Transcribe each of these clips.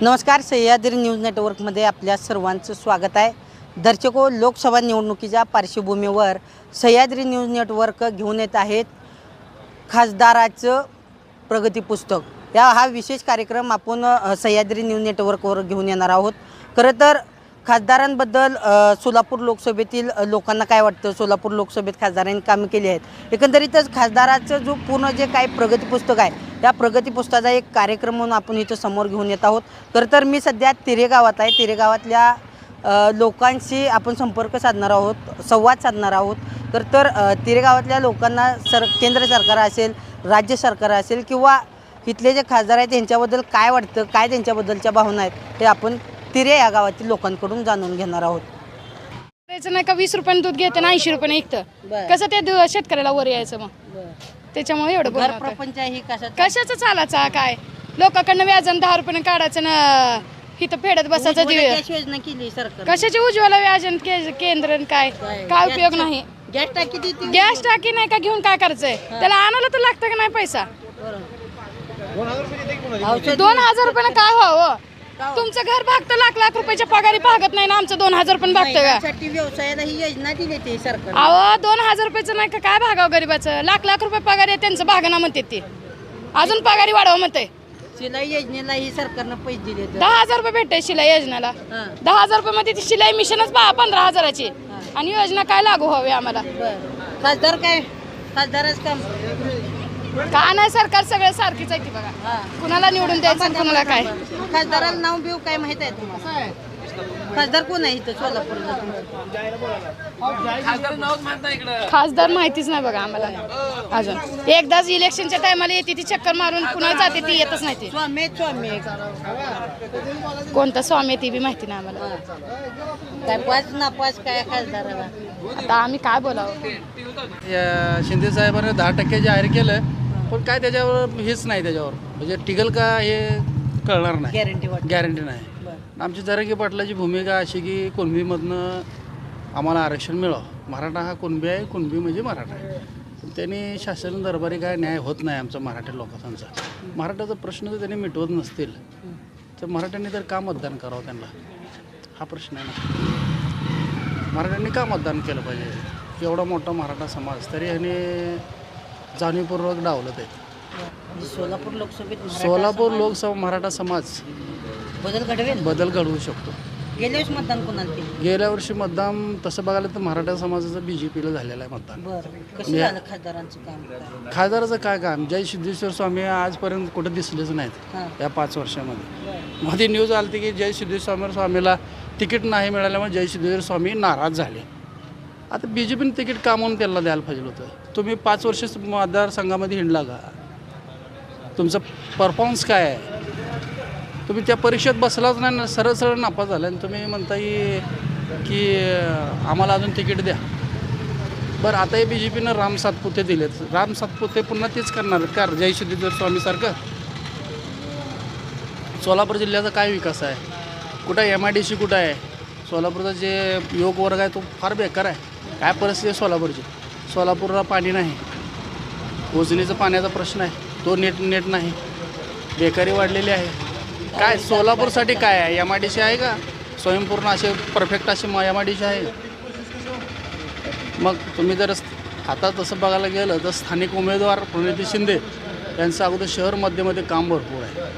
नमस्कार सह्याद्री न्यूज नेटवर्कमध्ये आपल्या सर्वांचं स्वागत आहे. दर्शको लोकसभा निवडणुकीच्या पार्श्वभूमीवर सह्याद्री न्यूज नेटवर्क घेऊन येत आहेत खासदाराचं प्रगती पुस्तक. या हा विशेष कार्यक्रम आपण सह्याद्री न्यूज नेटवर्कवर घेऊन येणार आहोत. खरं तर खासदारांबद्दल सोलापूर लोकसभेतील लोकांना काय वाटतं? सोलापूर लोकसभेत खासदारांनी कामं केली आहेत. एकंदरीतच खासदाराचं जो पूर्ण जे काय प्रगती पुस्तक आहे त्या प्रगती पुस्तकाचा एक कार्यक्रम म्हणून आपण इथं समोर घेऊन येत आहोत. खरं तर मी सध्या तिरे गावात आहे. तिरे गावातल्या लोकांशी आपण संपर्क साधणार आहोत संवाद साधणार आहोत. तर तर तिरेगावातल्या तिरे गावातल्या लोकांना सर केंद्र सरकार असेल राज्य सरकार असेल किंवा इथले जे खासदार आहेत त्यांच्याबद्दल काय वाटतं? काय त्यांच्याबद्दलच्या भावना आहेत? हे आपण तिरे या गावातील लोकांकडून जाणून घेणार आहोत. करायचं नाही का वीस रुपयाने दूध घेते ना ऐंशी रुपयाने बरं. ऐकतं कसं ते दु- शेतकऱ्याला वर यायचं मग? त्याच्यामुळे एवढं घर बोलणं होतं. प्रपंच ही कशाचं? चालायचा काय? लोकांकडनं व्याजन दहा रुपयाने काढायचं ना इथं फेडत बसायचं दिवे. योजना केली सरकार कशाची उज्ज्वला व्याजन के- केंद्र आणि काय? काय? उपयोग नाही. गॅस टाकी देते. गॅस टाकी नाही का घेऊन काय करायचंय? त्याला आणायला तर लागतं का नाही पैसा? औषध दोन हजार रुपयानं काय व्हावं? तुमचं घर भागतं लाख लाख रुपयाच्या पगारी भागत नाही ना आमचं दोन हजार रुपये भागतं का? महिलांसाठी व्यवसायाला ही योजना दिली ते सरकार अहो दोन हजार रुपयाचं नाही का काय भागावं गरीबाचं? लाख लाख रुपये पगार आहे त्यांचं भागना म्हणते ते. अजून पगारी वाढवा म्हणते. शिलाई योजनेला ही सरकारनं पैसे दिले तर. दहा हजार रुपये भेटते शिलाई योजनेला. हा. दहा हजार रुपये मध्ये ती शिलाई मिशनच पहा पंधरा हजाराची. आणि योजना काय लागू हवी आम्हाला? बरं. खासदार काय? खासदारच काम. का नाही सरकार सगळं सारखीच आहे ती बघा. कुणाला निवडून द्यायचं आणि कुणाला काय? खासदाराला नाव बिव काय माहीत आहे तुम्हाला? खासदार कोण आहे इथं सोलापूरला? खासदार माहितीच नाही बघा आम्हाला. अजून. एकदाच इलेक्शनच्या टायमाला येते ती चक्कर मारून पुन्हा जाते ती येतच नाही ती. स्वामी आहेत, स्वामी आहेत. कोणता स्वामी आहे ती बी माहिती नाही आम्हाला. काय पाच नापास काय खासदाराला? आता आम्ही काय बोलावं? या शिंदे साहेबांनी दहा टक्के जाहीर केलं. पण काय त्याच्यावर हेच नाही त्याच्यावर. म्हणजे टिकल का हे कळणार नाही. गॅरंटी वाटत. गॅरंटी नाही. आमची जरंगी पाटलाची भूमिका अशी की कुणबीमधनं आम्हाला आरक्षण मिळावं. मराठा हा कुणबी आहे कुणबी म्हणजे मराठा आहे. पण त्यांनी शासन दरबारी काय न्याय होत नाही आमचा मराठी लोकांचा. मराठाचा प्रश्न जर त्यांनी मिटवत नसतील. तर मराठ्यांनी तर का मतदान करावं त्यांना? हा प्रश्न आहे ना. मराठ्यांनी का मतदान केलं पाहिजे? एवढा मोठा मराठा समाज. तरी ह्याने जाणीवपूर्वक डावलं ते म्हणजे सोलापूर लोकसभेत सोलापूर लोकसभा मराठा समाज बदल घडवेल? बदल घडवू शकतो. गेल्या वेळेस मतदान कोणाला केलं? गेल्या वर्षी मतदान तसं बघायला तर मराठा समाजाचं बी जे पीला झालेलं आहे मतदान. बरं. कसं झालं खासदारांचं काम? खासदाराचं काय काम? जय सिद्धेश्वर स्वामी आजपर्यंत कुठं दिसलेच नाहीत हां. या पाच वर्षामध्ये. बरं. मध्ये न्यूज आली की जय सिद्धेश्वर स्वामीला तिकीट नाही मिळाल्यामुळे जय सिद्धेश्वर स्वामी नाराज झाले. आता बी जे पीने तिकीट का म्हणून त्यांना द्यायला पाहिजे होतं. तुम्ही पाच वर्ष मतदारसंघामध्ये हिंडला का? तुमचं परफॉर्मन्स काय आहे? तुम्ही त्या परीक्षेत बसलाच नाही ना सरळ सरळ नापास झाला आणि तुम्ही म्हणता की आम्हाला अजून तिकीट द्या. बरं आता हे बी जे पीनं राम सातपुते दिलेत. राम सातपुते पुन्हा तेच करणार कार जय सिद्धेश्वर स्वामीसारखं सोलापूर जिल्ह्याचा काय विकास आहे? कुठं एम आय डी सी कुठं आहे? सोलापूरचा जे युवक वर्ग आहे तो फार बेकार आहे. काय परिस्थिती आहे सोलापूरची? सोलापूरला पाणी नाही. उजनीचा पाण्याचा प्रश्न आहे. तो नेट नेट नाही. बेकारी वाढलेली आहे. काय सोलापूरसाठी काय आहे? एम आय डी सी आहे का? स्वयंपूर्ण असे परफेक्ट असे एम आय डी सी आहे? मग तुम्ही जर आता तसं बघायला गेलं तर स्थानिक उमेदवार प्रणिती शिंदे यांचं अगोदर शहर मध्यमध्ये काम भरपूर आहे.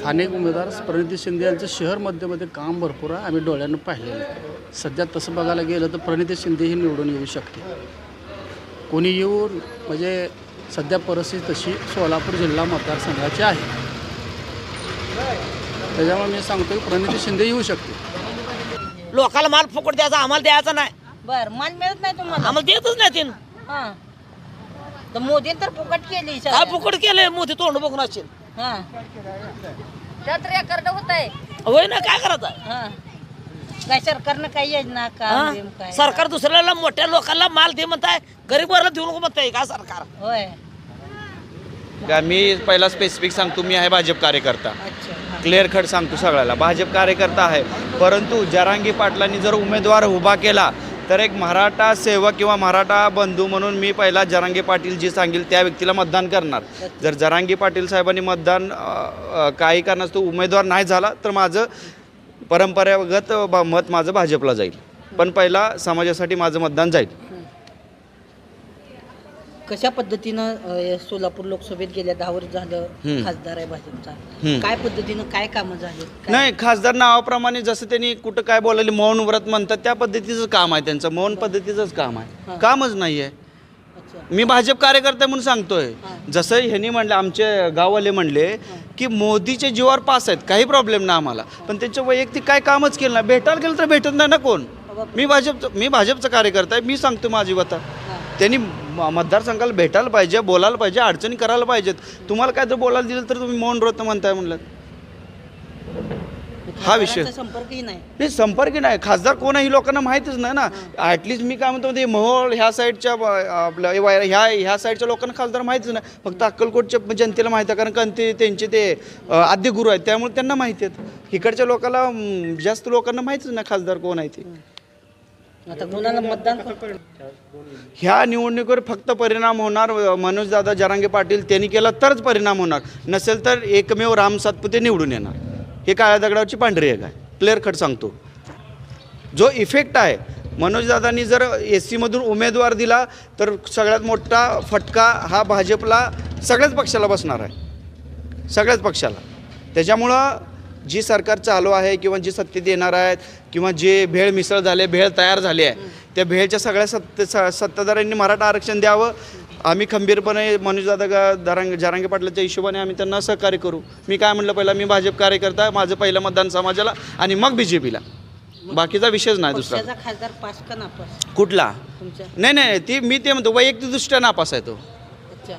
स्थानिक उमेदवार प्रणिती शिंदे यांचं शहर मध्यमध्ये काम भरपूर आहे. आम्ही डोळ्यानं पाहिलेलं आहे. सध्या तसं बघायला गेलं तर प्रणिती शिंदे ही निवडून येऊ शकते कोणी येऊन म्हणजे सध्या परिस्थिती तशी सोलापूर जिल्हा मतदारसंघाची आहे. त्याच्यामुळे मी सांगतो की प्रणिती शिंदे येऊ शकते लोकाला माल फुकट द्यायचा आम्हाला द्यायचा नाही. बरं मान मिळत नाही तुम्हाला? आम्हाला देतच नाही तीन. हां. तर मोदी तर फुकट केली. फुकट केलंय? मोठी तोंड बघून असेल हां. होय ना काय करायचं? हां. काय सरकारनं काही योजना का हा? काय? सरकार दुसऱ्याला मोठ्या लोकांना माल दे म्हणताय गरीबाला देऊ नको म्हणताय का सरकार? होय. का मी पहिला स्पेसिफिक सांगतो मी आहे भाजप कार्यकर्ता. अच्छा. क्लिअर कट सांगतो सगळ्याला. भाजप कार्यकर्ता आहे. परंतु जरांगी पाटलांनी जर उमेदवार उभा केला तर एक मराठा सेवक किंवा मराठा बंधू म्हणून मी पहिला जरांगे पाटील जी सांगेल त्या व्यक्तीला मतदान करणार. जर जरांगे पाटील साहेबांनी मतदान काही कारणास्तव उमेदवार नाही झाला तर माझं परंपरागत मत माझं भाजपला जाईल. पण पहिला समाजासाठी माझं मतदान जाईल. कशा पद्धतीनं अ, सोलापूर लोकसभेत गेल्या दहा वर्ष झालं. खासदार आहे भाजपचा. काय पद्धतीनं काय कामं झाली? काय- नाही खासदार नावाप्रमाणे जसं त्यांनी कुठं काय बोलायले मौन व्रत म्हणतात त्या पद्धतीचं काम आहे त्यांचं. मौन पद्धतीचंच काम आहे. कामच नाही आहे अच्छा. मी भाजप कार्यकर्ता म्हणून सांगतोय. हां. जसं ह्यांनी म्हणलं आमचे गाववाले म्हणले की मोदीचे जीवावर पास आहेत काही प्रॉब्लेम ना आम्हाला. पण त्यांचं वैयक्तिक काय कामच केलं नाही. भेटायला गेलं तर भेटत नाही ना कोण? मी भाजपचं मी भाजपचा कार्यकर्ता आहे मी सांगतो माझी वता. हां. त्यांनी मतदारसंघाला भेटायला पाहिजे बोलायला पाहिजे अडचणी करायला पाहिजेत. तुम्हाला काय तर बोलायला दिलं तर तुम्ही मौन व्रत म्हणताय म्हणलं. हा विषय. संपर्कही नाही. नाही संपर्क नाही. खासदार कोण आहे ही लोकांना माहितीच नाही ना. ॲटलिस्ट मी काय म्हणतो ते मोहोळ ह्या साईडच्या आपल्या ह्या ह्या साईडच्या लोकांना खासदार माहितीच नाही. फक्त अक्कलकोटच्या जनतेला माहिती आहे कारण का ते त्यांचे ते अ, आद्य गुरु आहेत. त्यामुळे त्यांना माहिती आहेत. इकडच्या लोकांना जास्त लोकांना माहितीच नाही खासदार कोण आहे ते. आता कोणाला मतदान ह्या निवडणुकीवर फक्त परिणाम होणार मनोजदादा जरांगे पाटील त्यांनी केला तरच परिणाम होणार. नसेल तर एकमेव राम सातपुते निवडून येणार. हे काळ्या दगडावरची पांढरी एक आहे. क्लिअर कट सांगतो. जो इफेक्ट आहे मनोजदादांनी जर एस सीमधून उमेदवार दिला तर सगळ्यात मोठा फटका हा भाजपला सगळ्याच पक्षाला बसणार आहे. सगळ्याच पक्षाला. त्याच्यामुळं जी सरकार चालू आहे किंवा जी सत्तेत येणार आहेत किंवा जे भेळ मिसळ झाले भेळ तयार झाली आहे त्या भेळच्या सगळ्या सत्ते स- सत्ताधाऱ्यांनी मराठा आरक्षण द्यावं. आम्ही खंबीरपणे मनोजदादा गा- दरांग जरांगे पाटलाच्या हिशोबाने आम्ही त्यांना सहकार्य करू. मी काय म्हणलं पहिला मी भाजप कार्यकर्ता आहे, माझं पहिलं मतदान समाजाला आणि मग बी जे पीला बाकीचा विषयच नाही दुसरा. पक्षाचा खासदार पास का नापास? कुठला? नाही नाही ती मी ते म्हणतो वैयक्तिकदृष्ट्या नापास आहे तो.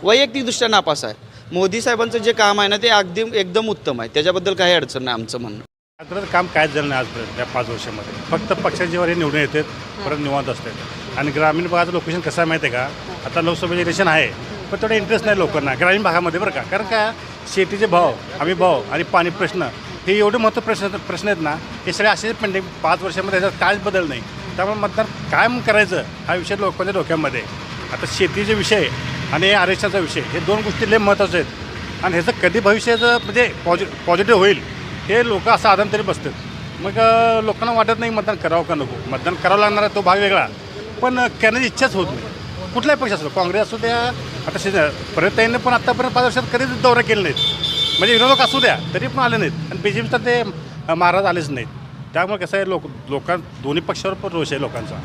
वैयक्तिकदृष्ट्या नापास आहे. मोदी साहेबांचं जे काम आहे ना ते अगदी एकदम उत्तम आहे. त्याच्याबद्दल काही अडचण नाही आमचं म्हणणं. आजपर्यंत काम कायच झालं नाही आजपर्यंत या पाच वर्षामध्ये. फक्त पक्षांच्यावर हे निवडून येतात परत निवांत असतात. आणि ग्रामीण भागाचं लोकेशन कसं आहे माहिती आहे का? आता लोकसभेचे इलेक्शन आहे पण थोडं इंटरेस्ट नाही लोकांना ग्रामीण भागामध्ये बरं का? कारण काय? शेतीचे भाव हमी भाव आणि पाणी प्रश्न हे एवढे महत्त्व प्रश्न प्रश्न आहेत ना हे सगळे असेच पेंडिंग पाच वर्षामध्ये याच्यात कायच बदल नाही. त्यामुळे मतदार काय करायचं हा विषय लोकांच्या डोक्यामध्ये आता शेतीचे विषय आणि आरक्षणाचा विषय हे दोन गोष्टी लय महत्त्वाचे आहेत. आणि ह्याचं कधी भविष्याचं म्हणजे पॉझि पॉझिटिव्ह होईल हे लोक असं आदान तरी बसतात. मग लोकांना वाटत नाही मतदान करावं का नको? मतदान करावं लागणार आहे तो भाग वेगळा. पण करण्याची इच्छाच होत नाही. कुठलाही पक्ष असो काँग्रेस असू द्या आता शे परत पण आत्तापर्यंत पाच वर्षात कधीच दौरा केले नाहीत. म्हणजे विरोधक असू द्या तरी पण आले नाहीत. आणि बी जे तर ते महाराज आलेच नाहीत. त्यामुळे कसं आहे लोक लोकां दोन्ही पक्षावर पण रोष आहे लोकांचा.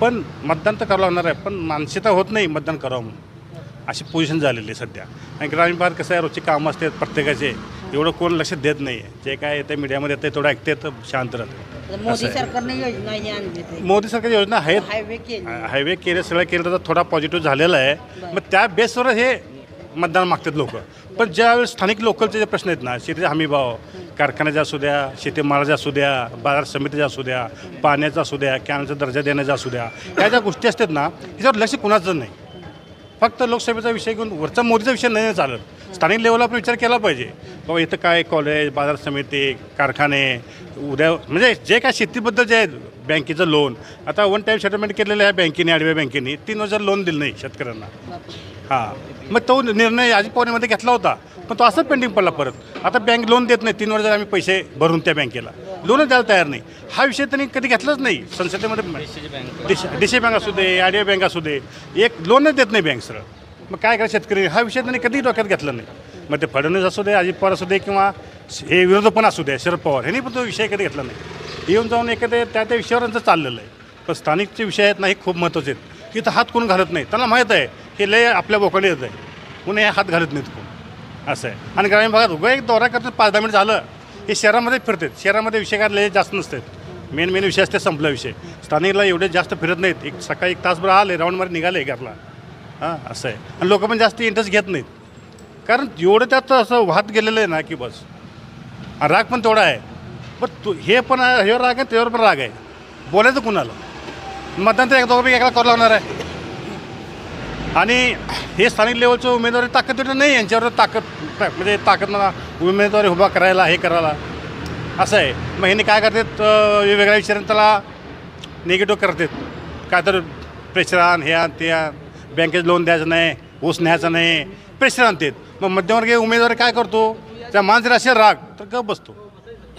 पण मतदान तर करावं लागणार आहे पण मानसिकता होत नाही मतदान करावं म्हणून. अशी पोझिशन झालेली आहे सध्या. आणि ग्रामीण भागात कसं आहे रोजची कामं असतात प्रत्येकाचे. एवढं कोण लक्ष देत नाही आहे जे काय येतं मीडियामध्ये येतं तेवढं ऐकते तर शांत राहतं मोदी. सरकारने योजना ही आणली. मोदी सरकारच्या योजना आहेत. हायवे केले. हायवे केले सगळं केलं तर थोडा पॉझिटिव्ह झालेला आहे. मग त्या बेसवर हे मतदान मागतात लोक. पण ज्यावेळेस स्थानिक लोकलचे जे प्रश्न आहेत ना शेतीचे हमीभाव कारखान्याचा असू द्या शेतीमालाचा असू द्या बाजार समितीचा असू द्या पाण्याचा असू द्या कॅनचा दर्जा देण्याचा असू द्या ह्या ज्या गोष्टी असतात ना त्याच्यावर लक्ष कुणाचं नाही. फक्त लोकसभेचा विषय घेऊन वरचा मोदीचा विषय नाही चालत. स्थानिक लेवलला आपण विचार केला पाहिजे. बाबा इथं काय कॉलेज बाजार समिती कारखाने उद्या म्हणजे जे काय शेतीबद्दल जे बँकेचं लोन आता वन टाईम सेटलमेंट केलेलं आहे बँकेने आडव्या बँकेने. तीन हजार लोन दिलं नाही शेतकऱ्यांना. हां. मग तो निर्णय आजी पवारमध्ये घेतला होता. पण तो असंच पेंडिंग पडला परत. आता बँक लोन देत नाही. तीन वर्ष आम्ही पैसे भरून त्या बँकेला लोनच द्यायला तयार नाही. हा विषय त्यांनी कधी घेतलाच नाही. संसदेमध्ये डी सी बँक असू दे आय बँक असू दे. एक लोनच देत नाही बँक सरळ. मग काय करा शेतकरी? हा विषय त्यांनी कधी डोक्यात घेतला नाही. मग ते फडणवीस असू दे अजित पवार असू दे किंवा हे विरोधक पण असू दे शरद पवार ह्यांनी पण तो विषय कधी घेतला नाही. येऊन जाऊन एखाद्या त्या त्या विषयावर त्यांचं चाललेलं आहे. पण स्थानिकचे विषय आहेत ना हे खूप महत्त्वाचे आहेत. तिथं हात कोण घालत नाही? त्यांना माहीत आहे. हे लय आपल्या बोकाडे येत आहे. कोणी हे हात घालत नाहीत असं आहे. आणि ग्रामीण भागात उगा एक दौरा करतात पाच दहा मिनिट झालं हे शहरामध्ये फिरतात. शहरामध्ये विषय काय लय जास्त नसतात. मेन मेन विषय असते संपला विषय. स्थानिकला एवढे जास्त फिरत नाहीत. एक सकाळी एक तासभर आले राऊंडमध्ये निघाले घरला. हां असं आहे. आणि लोक पण जास्त इंटरेस्ट घेत नाहीत. कारण एवढं त्यात असं वाहत गेलेलं आहे ना की बस. राग पण तेवढा आहे. पण तू हे पण हे राग आहे त्यावर पण राग आहे. बोलायचं कुणाला? मतदान तर एक दोघं एकाला करू लागणार आहे. आणि हे स्थानिक लेवलचं उमेदवारी ताकद नाही यांच्यावर ताकद म्हणजे ताकद मला उमेदवारी उभा करायला हे करायला. असं आहे. मग ह्यांनी काय करतात? वेगवेगळ्या विचारांनी त्याला निगेटिव्ह करतात. काय तर प्रेशर आण हे आण ते आण. बँकेत लोन द्यायचं नाही ऊस न्यायचं नाही. प्रेशर आणतात. मग मध्यमवर्गीय उमेदवार काय करतो? त्या माणसाला असेल राग तर गप बसतो.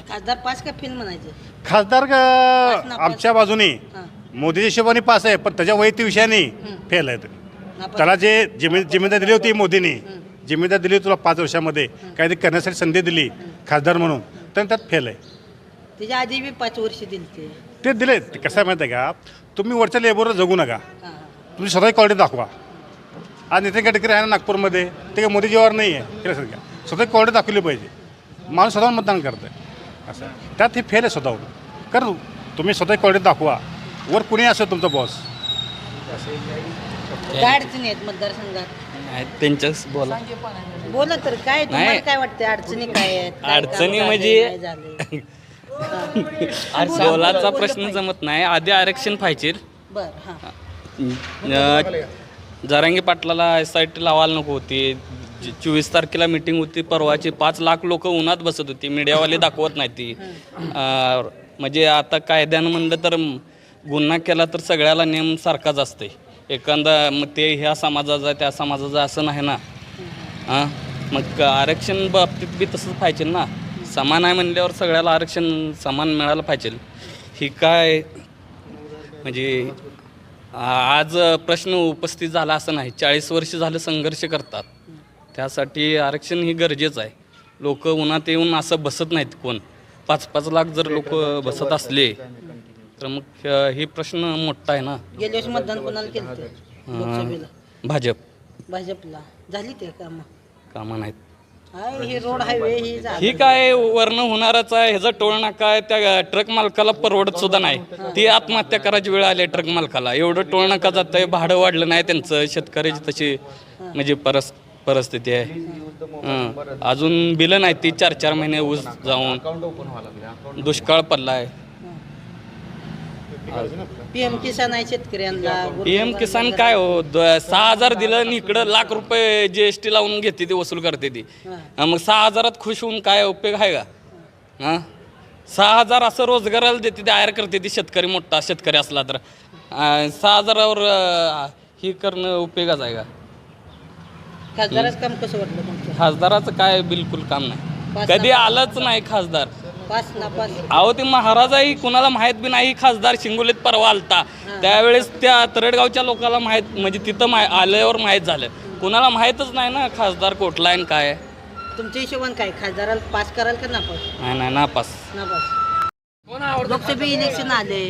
खासदार पाच का फेल म्हणायचं? खासदार नापास. आमच्या बाजूने. मोदीच्या हिशोबाने पास आहे पण त्याच्या वैयक्तिक विषयाने फेल आहे. त्याला जे जिम्मे जिम्मेदारी दिली होती मोदींनी जिम्मेदारी दिली तुला पाच वर्षामध्ये काहीतरी करण्यासाठी संधी दिली खासदार म्हणून तर त्यात फेल आहे. त्याच्या आधी बी पाच वर्ष दिली ते. ते दिले ते कसं आहे माहिती आहे का? तुम्ही वरच्या लेबरवर जगू नका. तुम्ही स्वतःची क्वालिटी दाखवा. आज नितीन गडकरी आहे ना नागपूरमध्ये ते काही मोदी जीवावर नाही आहे केलं सर का स्वतःची क्वालिटी दाखवली पाहिजे. माणूस स्वतःहून मतदान करतं आहे. असं त्यात हे फेल आहे स्वतःहून. कारण तुम्ही स्वतःची क्वालिटी दाखवा. वर कुणी असो तुमचा बॉस काय अडचणी आहेत मतदारसंघात? नाही त्यांच्याच बोला. बोला तर काय तुम्हाला. काय वाटतं अडचणी काय आहेत? काय काम अडचणी झालंय, म्हणजे- नाही झालंय? बोलाचा प्रश्न जमत नाही. आधी आरक्षण पाहिजे बर हा. जरांगी पाटलाला एस आय टी लावायला नको होती. जी- चोवीस तारखेला मिटिंग होती परवाची. पाच लाख लोक उन्हात बसत होती. मीडियावाले दाखवत नाही ती. अं, म्हणजे आता कायद्यानं म्हणलं तर म, गुन्हा केला तर सगळ्याला नेम सारखाच असते एखादा मग ते ह्या समाजाचा आहे, त्या समाजाचा आहे असं नाही ना. हां? मग आरक्षण बाबतीत बी तसंच पाहिजे ना. समान आहे म्हणल्यावर सगळ्याला आरक्षण समान मिळालं पाहिजे ही काय म्हणजे आ- आज प्रश्न उपस्थित झाला असं नाही. चाळीस वर्ष झालं संघर्ष करतात. त्यासाठी आरक्षण ही गरजेचं आहे. लोक उन्हात येऊन असं बसत नाहीत कोण. पाच पाच लाख जर लोक बसत असले तर मग अ, हे प्रश्न मोठा आहे ना? गेल्या वर्षी मतदान कोणाला केलं लोकसभेला. भाजप. भाजपला. झाली ते काम? कामं नाहीत. हाय हे रोड हायवे ही. ही काय वर्ण होणारच आहे ह्याचा टोळ नाका आहे त्या ट्रक मालकाला परवडत सुद्धा नाही. ती आत्महत्या करायची वेळ आली ट्रक मालकाला. एवढं टोळ नाका जात आहे भाडं वाढलं नाही त्यांचं शेतकऱ्याची तशी म्हणजे परस परिस्थिती आहे. हं. अजून बिलं नाही ती चार चार महिने ऊस जाऊन दुष्काळ पडला आहे पीएम किसान आहे शेतकऱ्यांना. पी एम किसान काय हो? द- सहा हजार दिलं आणि इकडं लाख रुपये जी एस टी लावून घेते ती वसूल करते ती. हा, मग सहा हजारात खुश होऊन काय उपयोग आहे का? हां? सहा हजार असं रोजगाराला देते ते आयर करते ती शेतकरी मोठा शेतकरी असला तर. सहा हजारावर अं, ही करणं उपयोगाच आहे का? खासदारच काम कसं वाटलं तुमचं? खासदाराचं काय बिलकुल काम नाही. कधी आलंच नाही खासदार. नापास अहो ते महाराजाही कुणाला माहीत बी नाही खासदार शिंगोलीत परवा आलता. त्यावेळेस त्या तरडगावच्या लोकांना माहीत म्हणजे तिथं माय आल्यावर माहीत झालं. कुणाला माहीतच नाही ना खासदार कुठला आहे आणि काय. आहे. तुमच्या हिशोबान काय खासदाराला पास कराल का नापास नाही नाही नापास नापास लोकसभा इलेक्शन आले.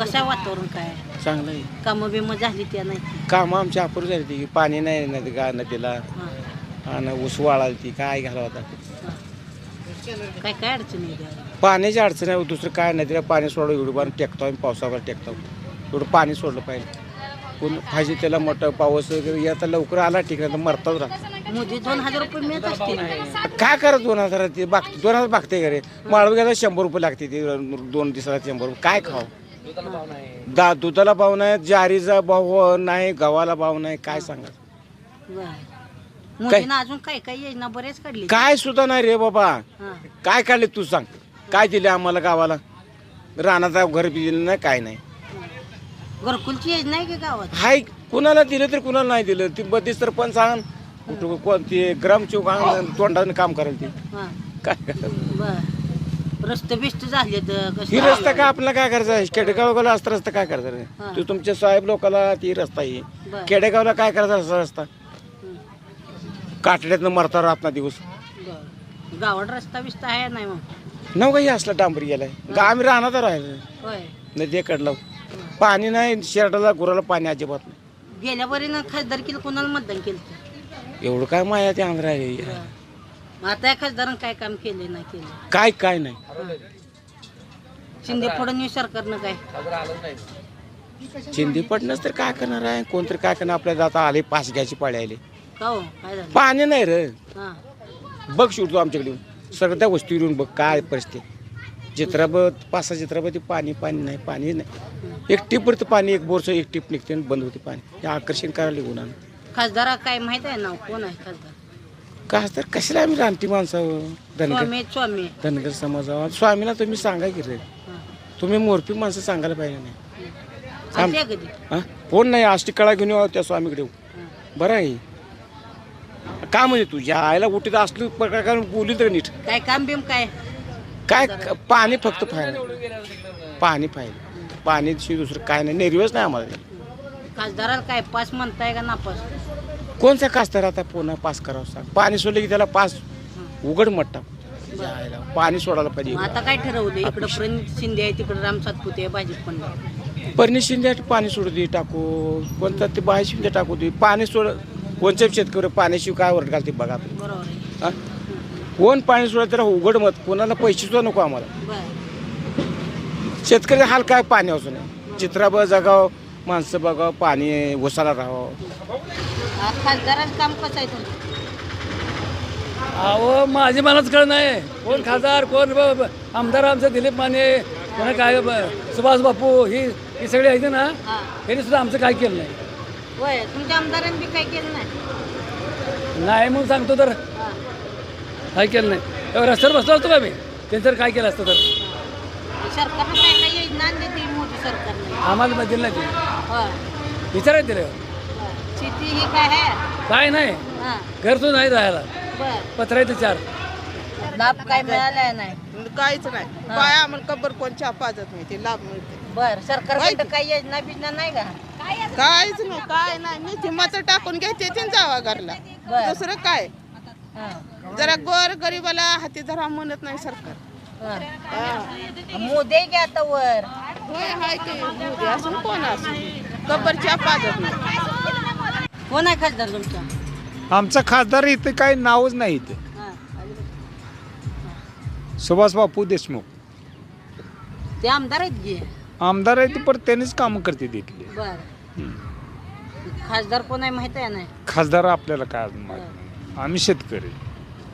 कशा वातावरण काय? चांगलं आहे कामं बिमं झाली त्या नाही? कामं आमची अपूर झाली ती पाणी नाही नदी गा नदीला. हां. आणि ऊस वाळाली ती काय घालावं आता काय काय अडचणी आहे? पाण्याची अडचण आहे दुसरं काय नदीला पाणी सोडलं एवढं बार टेकतो आम्ही पावसावर टेकतो. एवढं पाणी सोडलं पाहिजे. कोण पाहिजे त्याला मोठं पाऊस वगैरे आता लवकर आला ठीक आहे तर मरताच राहत. मोदी दोन हजार रुपये मिळत असतील. काय करत दोन हजार ते बाग दोन हजार बागते घरे. माळव गेला शंभर रुपये लागते ते दोन दिवसाला शंभर रुपये. काय खाव? दा दुधाला भाव नाही ज्वारीचा भाव नाही गव्हाला भाव नाही काय सांगा बरं. मोदीनं अजून काय काय योजना बरेच काढली. काय सुद्धा नाही रे बाबा. हां. काय काढले तू सांग. काय दिले आम्हाला गावाला? रानाचा घर बी दिलं नाही काय नाही. घरकुलची योजना आहे की गावात? हाय कुणाला दिलं तर कुणाला नाही दिलं. ती बत्तीस तर पण सांग. कुठं कोणती ग्रामचौक आण, तोंडाने काम करायला ती. हां. काय? करायचं? बर. रस्ते बिस्त झाले तर ही रस्ता काय आपल्याला काय करायचं? खेडेगावला असता रस्ता काय करायचं रे? हा. तू तुमच्या साहेब लोकाला ती रस्ता आहे. बर. खेडेगावला काय करायचा असा रस्ता? काटड्यातनं मरता राहत ना दिवस. बर. गावात रस्ता बिस्ता आहे नाही मग? नव काही असला डांबरी गेलाय. गा आम्ही राहणार राहायचं होय. नदीकडला पाणी नाही शेरडाला गुराला पाणी अजिबात नाही. गेल्या बरीनं खासदारकीला कोणाला मतदान केलं एवढं काय माया ते आंध्र आहे. मग आता या खासदारानं काय काम केले नाही केलं काय काय नाही. शिंदे फडणवीस सरकारनं काय? चिंदी पडणंच तर काय करणार आहे? कोणतरी काय करणार? आपल्याला आता आले पास घ्यायची पाळी आले. का हो? काय झालं? पाणी नाही रे. हां. बघ शिवतो आमच्याकडे. सगळं त्या वस्तीवर येऊन बघ काय परिस्थिती चित्राबत पाच सहा चित्राबती पाणी पाणी नाही पाणी नाही. एक टिपवरती पाणी एक बोरचं एक टिप निघते आणि बंद होते पाणी. हे आकर्षण करायला गुन्हा खासदारा काय माहीत आहे नाव? कोण आहे खासदार? का तर कशाला आम्ही रानटी माणसावं धनगर स्वामी स्वामी. धनगर समाजावर. स्वामीला तुम्ही सांगा की रे. हां. तुम्ही मोरपी माणसं सांगायला पाहिजे नाही. कधी? हां? कोण नाही? आष्टी कळा घेऊन येऊ त्या स्वामीकडे येऊ. बरं आहे. का म्हणजे तुझ्या आईला उठीत असलं प्रकार बोलली तर नीट. काय काम बिम काय? काय पाणी फक्त पाहिजे पाणी पाहिजे पाण्याशी दुसरं काय नाही. निर्वेच नाही आम्हाला. खासदाराला काय पास म्हणताय का नापास कोणत्या कास्तर आता पुन्हा पास करावं सांग. पाणी सोडलं की त्याला पास उघड मट्टा. जायला पाणी सोडायला मग पाहिजे आता काय ठरवलं? इकडं प्रणित शिंदे आहे तिकडं राम सातपुते आहे भाजप पण. परणी शिंदे पाणी सोडू दे टाकू. कोणतं ते बाहेर शिंदे टाकू दे. पाणी सोड कोणत्या शेतकरी पाण्याशिवाय काय वरड घालते बघा तुम्ही. बरोबर आहे. हा? कोण पाणी सोडलं त्याला उघड मत कोणाला पैसे सुद्धा नको आम्हाला. बर. शेतकरी हाल काय पाणी असू नये चित्राबं जगाव माणसं बघावं पाणी उसाला राहावं. खासदाराचं काम कसं आहे तुमचं? अहो माझी मलाच कळ नाही. कोण खासदार कोण ब- ब- आमदार आमचं दिलीप माने कोणा काय ब- सुभाष बापू ही ही सगळी आहेत ना? हा. त्यांनी सुद्धा आमचं काय केलं नाही. होय तुमच्या आमदारांनी बी काय केलं नाही? नाही म्हणून सांगतो तर. हा. काय केलं नाही. एवढं रस्त्यावर बसलो असतो का मी? त्यांनी तर काय केलं असतं तर? सरकारनं काय काय योजना आणली ती मोदी सरकारने? आम्हाला मग दिलं नाही ते. होय विचारायचं दिलं. शेती ही काय आहे? काय नाही. हा. घर तो नाही राहायला. बर. पत्र आहे ते चार. लाभ काय मिळालाय नाही? काहीच नाही. काय आम्हाला कबर कोण चहा पाजत नाही ते लाभ मिळते बर सरकारकडं काही योजना बिजना नाही का? काहीच नाही. काय नाही नुसती मत टाकून घ्यायचे ते जावा घरला बर. दुसरं काय. जरा गोर गरीबाला हाती धरा म्हणत नाही सरकार. हा. मोदी की आता वर. होय हाय की मोदी असून कोण असून? कबर चहा पाजत नाही. कोण आहे खासदार तुमचा? आमचा खासदार इथे काही नावच नाही इथे. हा. सुभाष बापू देशमुख. ते आमदार आहेत की? आमदार आहे ते पण त्यांनीच कामं करते तिथले. बर. खासदार कोण आहे माहीत आहे नाही खासदार आपल्याला काय अजून माहीत नाही. आम्ही शेतकरी.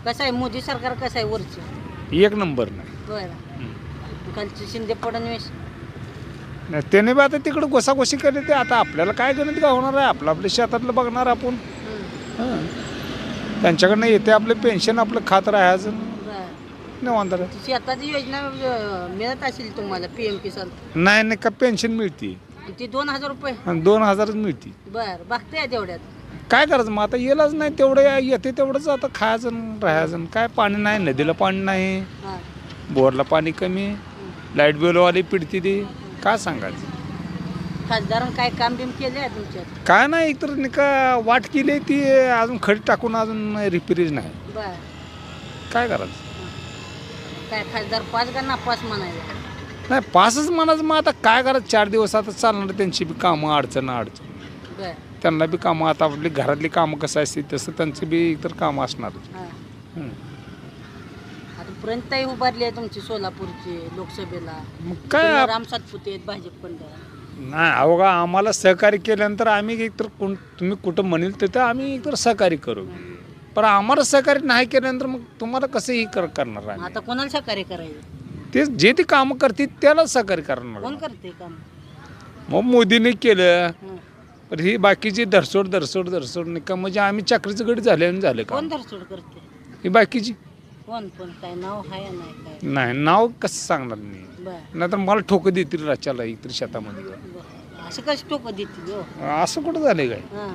कसं आहे मोदी सरकार कसं आहे वरचं? एक नंबर नाही. बर. खालचे शिंदे फडणवीस? नाही त्याने बी आता तिकडे घोसाघोशी केली ते. आता आपल्याला काय गणित का होणार आहे? आपलं आपल्या शेतातलं बघणार आपण. हं. त्यांच्याकडनं येते आपले पेन्शन आपलं खात राहायचं बर. निवांत राहा. शेताची योजना अं, मिळत असेल तुम्हाला पी एम किसान? नाही नाही का पेन्शन मिळते? ती दोन हजार रुपये. आणि दोन हजारच मिळते बर बघते तेवढ्यात. काय करायचं मग? आता येलाच नाही तेवढं येते तेवढंच आता खायचं आणि राहायचं. आणि काय पाणी नाही नदीला पाणी नाही. हा. बोरला पाणी कमी. लाइट बिलवाली पिडती ती. काय सांगायचं? खासदारांनी काय काम बिम केले आहे तुमच्यात? काय नाही एकतर नाही का वाट केली ती अजून खडी टाकून अजून रिपेरीज नाही. बर. काय करायचं? काय खासदार पाच का नापास म्हणायला? नाही पासच म्हणायचं मग आता काय करायचं? चार दिवस आता चालणार त्यांची बी कामं अडचण अडचण. बर. त्यांना बी कामं आता आपली घरातली कामं कसं असते तसं त्यांची बी इतर कामं असणार. हा. आता उभारली आहे तुमची सोलापूरची लोकसभेला. मग काय पुन्हा आप- राम सातपुते आहेत भाजपकडं नाही का आम्हाला सहकार्य केल्यानंतर आम्ही एकतर कोण तुम्ही कुठं म्हणेल तिथं आम्ही एकतर सहकार्य करू. पण आम्हाला सहकार्य नाही केल्यानंतर मग तुम्हाला कसं ही कर करणार आम्ही? आता कोणाला सहकार्य करायचं? ते जे ते कामं करतील त्याला सहकार्य करणार कोण करते काम? मग मोदीने केलं. हं. पण ही बाकीची धरसोड धरसोड धरसोड नाही का? म्हणजे आम्ही चक्रीचं गडी झाले आणि झालं का कोण धरसोड करते ही बाकीची. कोण पण काय नाव नाही? काय? नाही नाव कसं सांगणार मी? बर. नाहीतर मला ठोकं देतील राज्याला इतर शेतामध्ये. बर असं कसं टोकं देतील हो? असं कुठं झालंय काय? हां.